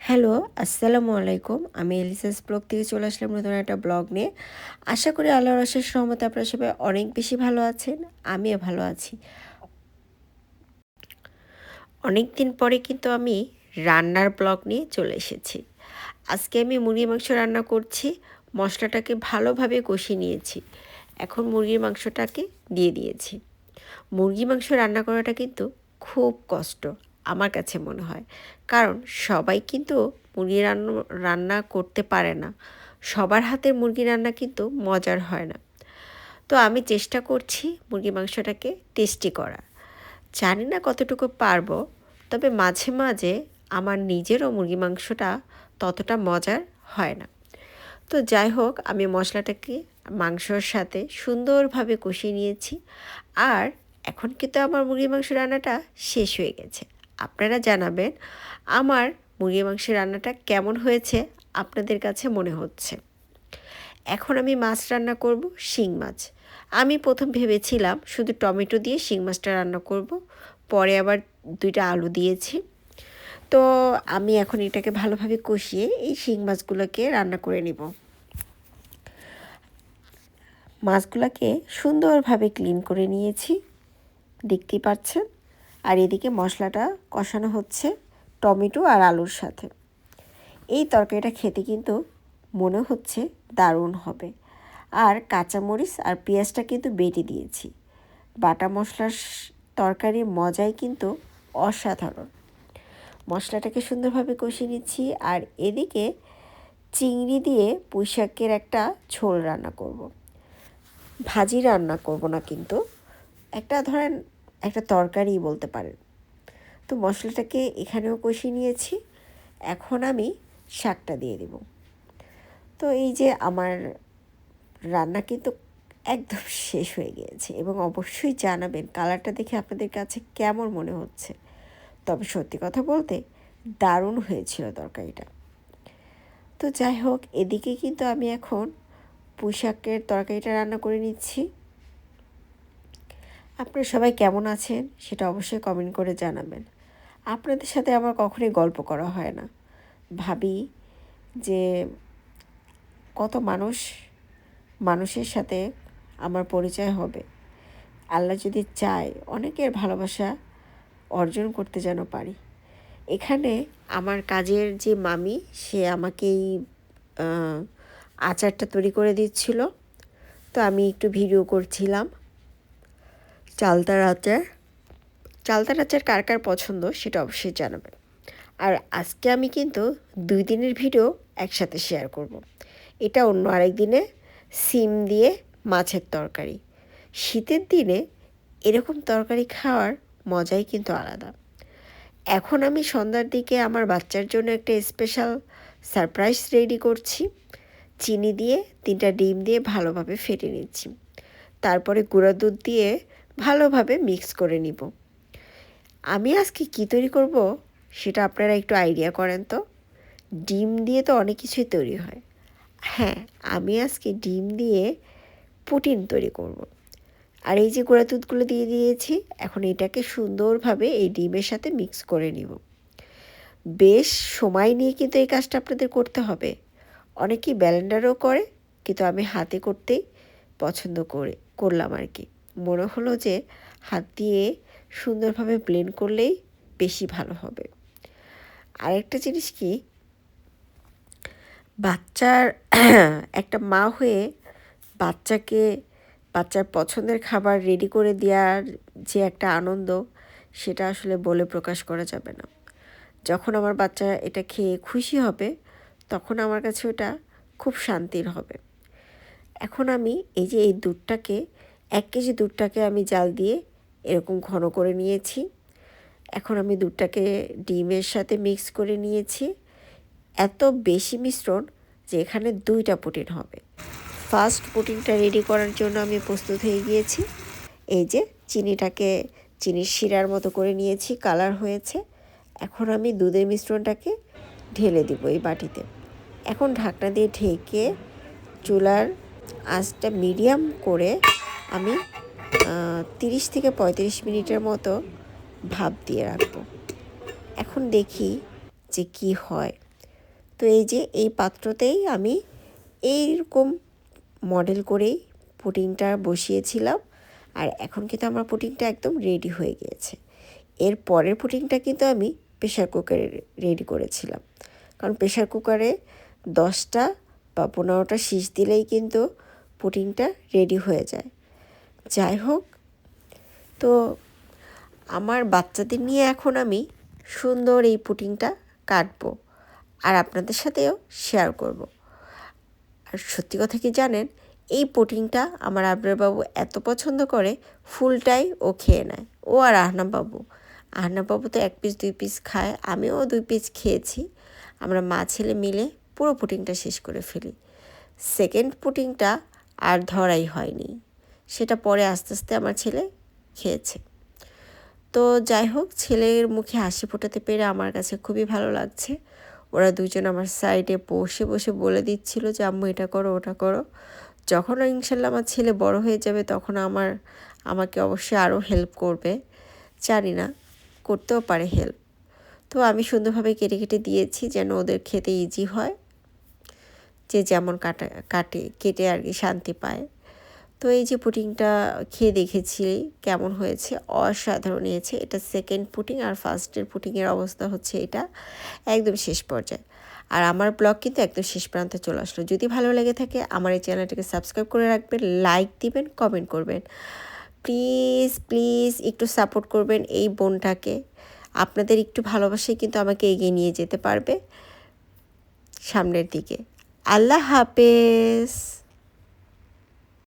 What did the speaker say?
Hello, আসসালামু আলাইকুম। আমি এলিসাস ব্লগ থেকে চলে আসলাম নতুন একটা ব্লগ নিয়ে। আশা করি আল্লাহর অশেষ সহমতে আপনারা সবাই অনেক বেশি ভালো আছেন, আমিও ভালো আছি। অনেক দিন পরে কিন্তু আমি রান্নার ব্লগ নিয়ে চলে এসেছি। আজকে আমি মুরগি মাংস রান্না করছি, মশলাটাকে ভালোভাবে কষিয়ে নিয়েছি। এখন মুরগির মাংসটাকে দিয়ে দিয়েছি। মুরগি মাংস রান্না করাটা কিন্তু খুব কষ্ট। আমার কাছে মনে হয়। কারণ সবাই কিন্তু মুরগি রান্না রান্না করতে পারে না। সবার হাতের মুরগি রান্না কিন্তু মজার হয় না। তো আমি চেষ্টা করছি মুরগি মাংসটাকে টেস্টি করা জানি না কতটুকু পারব, তবে মাঝে মাঝে আমার নিজেরও মুরগি মাংসটা ততটা মজার হয় না। তো যাই হোক, আমি মশলাটাকে মাংসর সাথে সুন্দরভাবে কষিয়ে নিয়েছি। আর এখন কিন্তু আমার মুরগি মাংস রান্নাটা শেষ হয়ে গেছে। আপনারা জানাবেন আমার মুরগি মাংসের রান্নাটা কেমন হয়েছে আপনাদের কাছে মনে হচ্ছে। এখন আমি মাছ রান্না করব, শিং মাছ। আমি প্রথম ভেবেছিলাম শুধু টমেটো দিয়ে শিং মাছটা রান্না করব, পরে আবার দুইটা আলু দিয়েছি। তো আমি এখন এটাকে ভালোভাবে কষিয়ে এই শিং মাছগুলোকে রান্না করে নিব। মাছগুলোকে সুন্দরভাবে ক্লিন করে নিয়েছি। দেখতেই পাচ্ছেন? আর এদিকে মশলাটা কষানো হচ্ছে টমেটো আর আলুর সাথে। এই তরকারিটা খেতে কিন্তু মনে হচ্ছে দারুণ হবে। আর কাঁচামরিচ আর পেঁয়াজটা কিন্তু বেটে দিয়েছি। বাটা মশলার তরকারির মজাই কিন্তু অসাধারণ। মশলাটাকে সুন্দরভাবে কষিয়ে নিচ্ছি আর এদিকে চিংড়ি দিয়ে পুঁইশাকের একটা ঝোল রান্না করব। ভাজি রান্না করব না কিন্তু। একটা ধরেন একটা তরকারি বলতে পারেন। তো মশলাটাকে এখানেও কষিয়ে নিয়েছি। এখন আমি শাকটা দিয়ে দেব। তো এই যে আমার রান্না কিন্তু একদম শেষ হয়ে গিয়েছে এবং অবশ্যই জানাবেন কালারটা দেখে আপনাদের কাছে কেমন মনে হচ্ছে। তবে সত্যি কথা বলতে দারুণ হয়েছিল তরকারিটা। তো যাই হোক, এদিকে কিন্তু আমি এখন পুঁইশাকের তরকারিটা রান্না করে নিচ্ছি। আপনারা সবাই কেমন আছেন সেটা অবশ্যই কমেন্ট করে জানাবেন। আপনাদের সাথে আমার কখনোই গল্প করা হয় না। ভাবি যে কত মানুষ মানুষের সাথে আমার পরিচয় হবে। আল্লাহ যদি চায় অনেকের ভালোবাসা অর্জন করতে যেন পারি। এখানে আমার কাজের যে মামি, সে আমাকে এই আচারটা তৈরি করে দিচ্ছিল। তো আমি একটু ভিডিও করছিলাম। চালতার আচার চালতার আচার কার কার পছন্দ সেটা অবশ্যই জানাবেন। আর আজকে আমি কিন্তু দুই দিনের ভিডিও একসাথে শেয়ার করব। এটা অন্য আরেক দিনে সিম দিয়ে মাছের তরকারি। শীতের দিনে এরকম তরকারি খাওয়ার মজাই কিন্তু আলাদা। এখন আমি সন্ধ্যার দিকে আমার বাচ্চার জন্য একটা স্পেশাল সারপ্রাইজ রেডি করছি। চিনি দিয়ে তিনটা ডিম দিয়ে ভালোভাবে ফেটে নিচ্ছি। তারপরে গুঁড়া দুধ দিয়ে ভালোভাবে মিক্স করে নিব। আমি আজকে কী তৈরি করব সেটা আপনারা একটু আইডিয়া করেন তো। ডিম দিয়ে তো অনেক কিছুই তৈরি হয়। হ্যাঁ আমি আজকে ডিম দিয়ে পুটিন তৈরি করব। আর এই যে গোড়া দুধগুলো দিয়ে দিয়েছি, এখন এটাকে সুন্দরভাবে এই ডিমের সাথে মিক্স করে নিব। বেশ সময় নিয়ে কিন্তু এই কাজটা আপনাদের করতে হবে। অনেকেই ব্যালেন্ডারও করে, কিন্তু আমি হাতে করতেই পছন্দ করে, করলাম আর কি। মনে হলো যে হাত দিয়ে সুন্দরভাবে ব্লেন্ড করলেই বেশি ভালো হবে। আরেকটা জিনিস কি? বাচ্চার একটা মা হয়ে বাচ্চাকে, বাচ্চার পছন্দের খাবার রেডি করে দেওয়ার যে একটা আনন্দ, সেটা আসলে বলে প্রকাশ করা যাবে না। যখন আমার বাচ্চা এটা খেয়ে খুশি হবে, তখন আমার কাছে ওটা খুব শান্তির হবে। এখন আমি এই যে এই দুধটাকে এক কেজি দুধটাকে আমি জাল দিয়ে এরকম ঘন করে নিয়েছি। এখন আমি দুধটাকে ডিমের সাথে মিক্স করে নিয়েছি। এত বেশি মিশ্রণ যে এখানে দুইটা প্রোটিন হবে। ফার্স্ট প্রোটিনটা রেডি করার জন্য আমি প্রস্তুত হয়ে গিয়েছি। এই যে চিনিটাকে, চিনির শিরার মতো করে নিয়েছি কালার হয়েছে। এখন আমি দুধের মিশ্রণটাকে ঢেলে দিব এই বাটিতে। এখন ঢাকনা দিয়ে ঢেকে চুলার আঁচটা মিডিয়াম করে আমি তিরিশ থেকে পঁয়ত্রিশ মিনিটের মতো ভাপ দিয়ে রাখব। এখন দেখি যে কি হয়। তো এই যে এই পাত্রতেই আমি এইরকম মডেল করেই পুটিংটা বসিয়েছিলাম, আর এখন কিন্তু আমার পুটিংটা একদম রেডি হয়ে গিয়েছে। এর পরের পুটিংটা কিন্তু আমি প্রেশার কুকারে রেডি করেছিলাম। কারণ প্রেশার কুকারে দশটা বা পনেরোটা শীষ দিলেই কিন্তু পুটিংটা রেডি হয়ে যায়। যাই হোক, তো আমার বাচ্চাদের নিয়ে এখন আমি সুন্দর এই পুটিংটা কাটবো আর আপনাদের সাথেও শেয়ার করব। আর সত্যি কথা কি জানেন, এই পুটিংটা আমার বাবু এত পছন্দ করে, ফুলটাই ও খেয়ে নেয়। ও আর বাবু বাবু তো এক পিস দুই পিস খায়, আমিও দুই পিস খেয়েছি। আমরা মা ছেলে মিলে পুরো পুটিংটা শেষ করে ফেলি। সেকেন্ড পুটিংটা আর ধরাই হয়নি। সেটা পরে আস্তে আস্তে আমার ছেলে খেয়েছে। তো যাই হোক, ছেলের মুখে হাসি ফোটাতে পেরে আমার কাছে খুবই ভালো লাগছে। ওরা দুজন আমার সাইডে বসে বসে বলে দিচ্ছিল যে, আম্মু, এটা করো, ওটা করো। যখন ইনশাল্লাহ আমার ছেলে বড় হয়ে যাবে, তখন আমার, আমাকে অবশ্যই আরও হেল্প করবে। জানি না, করতেও পারে হেল্প তো আমি সুন্দরভাবে কেটে কেটে দিয়েছি যেন ওদের খেতে ইজি হয়। যে যেমন কাটা, কাটে, কেটে আর কি শান্তি পায়। তো এই যে পুটিংটা খেয়ে দেখেছি, কেমন হয়েছে? অসাধারণ হয়েছে। এটা সেকেন্ড পুটিং আর ফার্স্টের পুটিংয়ের অবস্থা হচ্ছে এটা একদম শেষ পর্যায়ে। আর আমার ব্লগ কিন্তু একদম শেষ প্রান্তে চলে আসলো। যদি ভালো লেগে থাকে, আমার এই চ্যানেলটাকে সাবস্ক্রাইব করে রাখবেন লাইক দিবেন কমেন্ট করবেন। প্লিজ প্লিজ একটু সাপোর্ট করবেন এই বোনটাকে। আপনাদের একটু ভালোবাসাই কিন্তু আমাকে এগিয়ে নিয়ে যেতে পারবে সামনের দিকে। আল্লাহ হাফেজ!